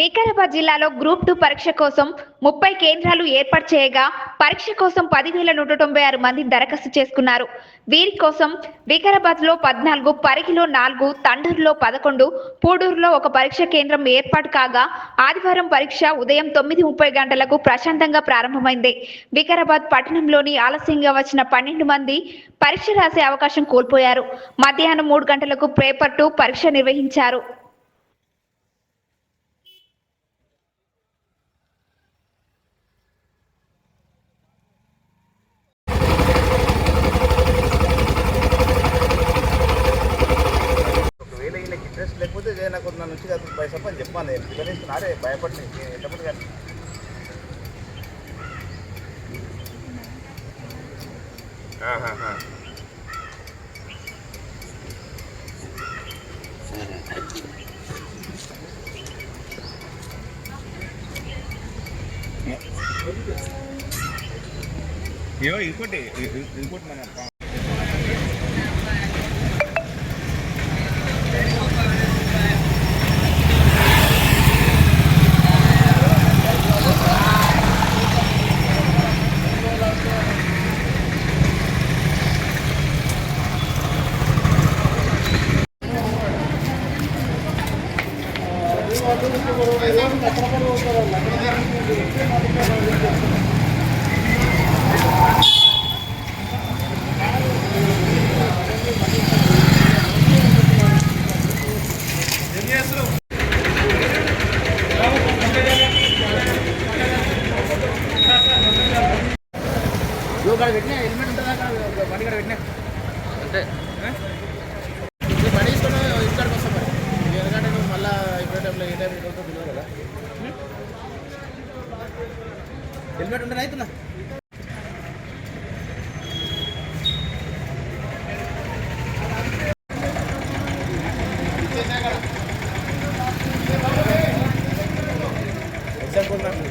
వికారాబాద్ జిల్లాలో group two పరీక్ష కోసం ముప్పై కేంద్రాలు ఏర్పాటు చేయగా పరీక్ష కోసం పదివేల నూట తొంభై ఆరు మంది దరఖాస్తు చేసుకున్నారు. వీరి కోసం వికారాబాద్లో పద్నాలుగు పరిగిలో నాలుగు తండూరులో పదకొండు పూడూరులో ఒక పరీక్ష కేంద్రం ఏర్పాటు కాగా ఆదివారం పరీక్ష ఉదయం తొమ్మిది ముప్పై గంటలకు ప్రశాంతంగా ప్రారంభమైంది. వికారాబాద్ పట్టణంలోని ఆలస్యంగా వచ్చిన పన్నెండు మంది పరీక్ష రాసే అవకాశం కోల్పోయారు. మధ్యాహ్నం మూడు గంటలకు పేపర్ టూ పరీక్ష నిర్వహించారు. అని చెప్పాను నేను పిల్లలు భయపడి ఎంతమంది కానీ ఆహాహా. ఇగో ఇంకోటి ఇ- ఇ- ఇంకోటి మన పెట్టినా హెల్మెట్ ఉంటుందా? బండి ఇక్కడ పెట్టినా. అంతే హెల్మెట్ ఉండే రైతున్నా Gracias